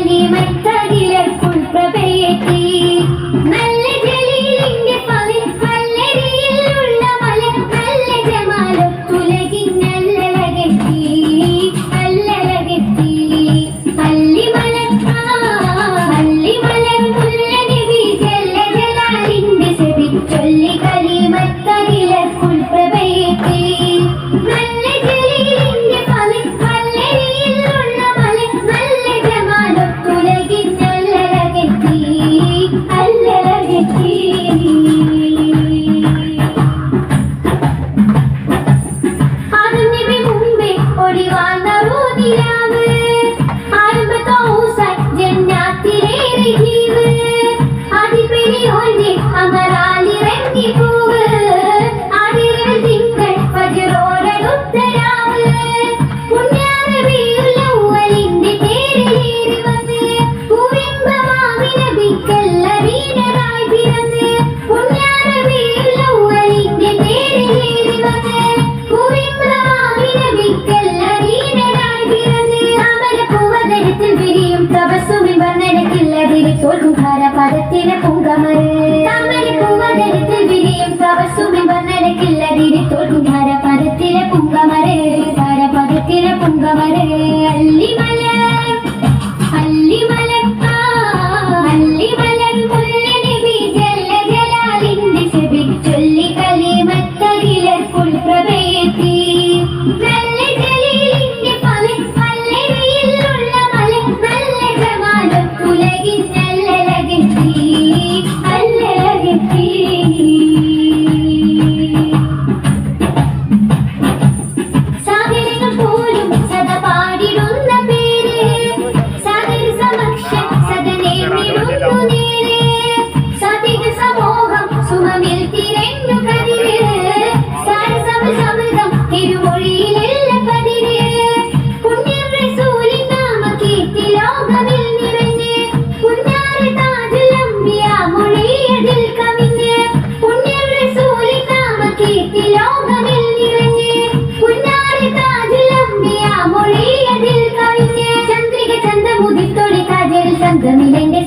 കലിമത്ത തളിര പൂങ്കമൽ താമര പൂവനത്തിൽ വിരിയും സവസുമി വന്നടക്കില്ല തിരിത്തോൾ കുഞ്ഞാര മരത്തിലെ പൂങ്കമരേ. സുഖമില്ലെന്റെ